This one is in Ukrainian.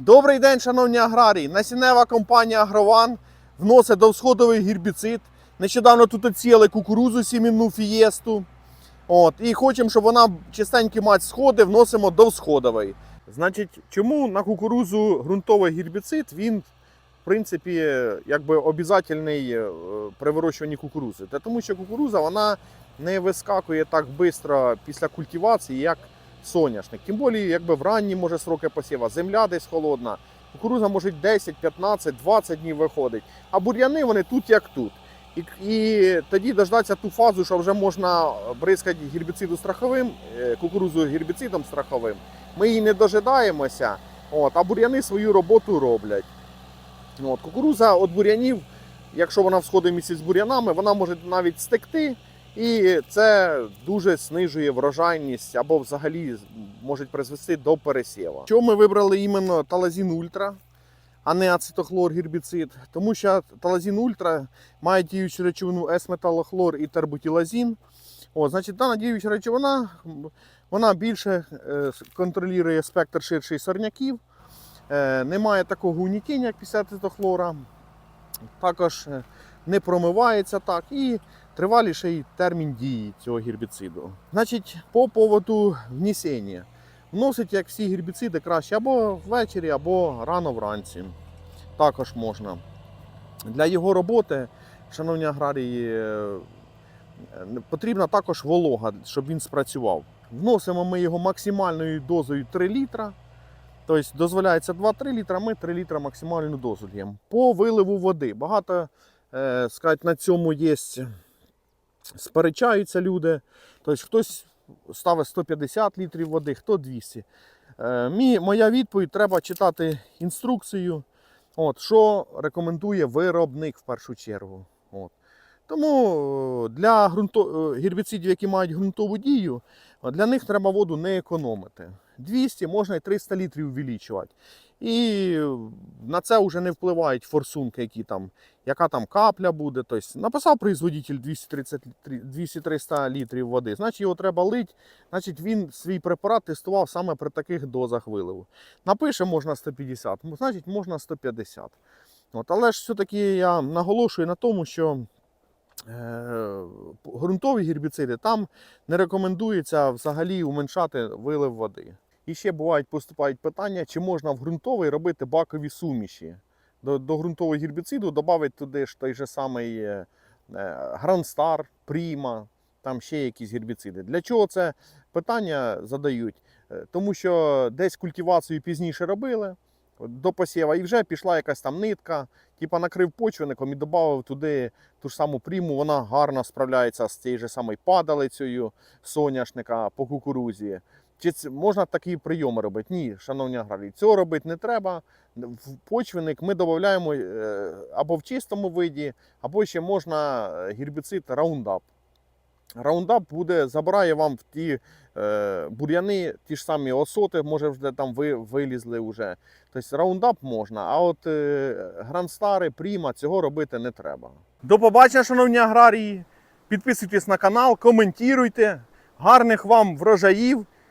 Добрий день, шановні аграрії. Насіннева компанія Агрован вносить довсходовий гербіцид. Нещодавно тут оціяли кукурузу сімінну фієсту. От, і хочемо, щоб вона чистенькі мати сходи, вносимо довсходовий. Значить, чому на кукурузу ґрунтовий гербіцид, він, в принципі, якби обов'язательний е, при вирощуванні кукурузи. Та тому що кукуруза вона не вискакує так швидко після культивації, як соняшник. Тим більше, якби в ранні може сроки посіва, земля десь холодна. Кукуруза може 10, 15, 20 днів виходить. А бур'яни вони тут як тут. І, і тоді дождатися ту фазу, що вже можна бризкати гербіциду страховим, е, кукурузу гербіцидом страховим. Ми її не дожидаємося, от, а бур'яни свою роботу роблять. От, кукуруза від бур'янів, якщо вона всходить місяць з бур'янами, вона може навіть стекти. І це дуже знижує врожайність або взагалі може призвести до пересіва. Чому ми вибрали іменно Талазін Ультра, а не ацетохлор гербіцид? Тому що Талазін Ультра має діючу речовину С-металохлор і тербутілазін. О, значить, дана діюча речовина вона більше е, контролює спектр ширший сорняків. Е, немає такого унікіння, як після ацетохлора. Також е, не промивається так. І триваліший термін дії цього гербіциду. Значить, по поводу внесення. Вносить, як всі гербіциди, краще або ввечері, або рано вранці. Також можна. Для його роботи, шановні аграрії, е, потрібна також волога, щоб він спрацював. Вносимо ми його максимальною дозою 3 літра. Тобто дозволяється 2-3 літра, ми 3 літра максимальну дозу даємо. По виливу води. Багато е, сказати, на цьому є сперечаються люди. Тобто хтось ставить 150 літрів води, хто 200. Е, мій, моя відповідь треба читати інструкцію, от, що рекомендує виробник в першу чергу. От. Тому е, для гербіцидів, які мають ґрунтову дію, для них треба воду не економити. 200 можна і 300 літрів увеличувати. І на це вже не впливають форсунки, які там, яка там капля буде. Тобто написав производитель 200-300 літрів води, значить його треба лити, значить він свій препарат тестував саме при таких дозах виливу. Напише можна 150, значить можна 150. От, але ж все-таки я наголошую на тому, що е, ґрунтові гербіциди там не рекомендується взагалі уменшати вилив води. І ще бувають поступають питання, чи можна в ґрунтовий робити бакові суміші. До, до ґрунтового гербіциду додати туди ж той же самий е, Грандстар, Пріма, там ще якісь гербіциди. Для чого це питання задають? Е, Тому що десь культивацію пізніше робили до посіва, і вже пішла якась там нитка, типа накрив почвенником і додав туди ту ж саму пріму, вона гарно справляється з цією ж самою падалицею соняшника по кукурузі. Чи можна такі прийоми робити? Ні, шановні аграрії, цього робити не треба. В почвенник ми додаємо е, або в чистому виді, або ще можна е, гербіцид Roundup. Roundup буде, забирає вам в ті е, бур'яни, ті ж самі осоти, може вже там ви, вилізли вже. Тобто Roundup можна, а от е, Грандстари, Пріма цього робити не треба. До побачення, шановні аграрії. Підписуйтесь на канал, коментуйте. Гарних вам врожаїв,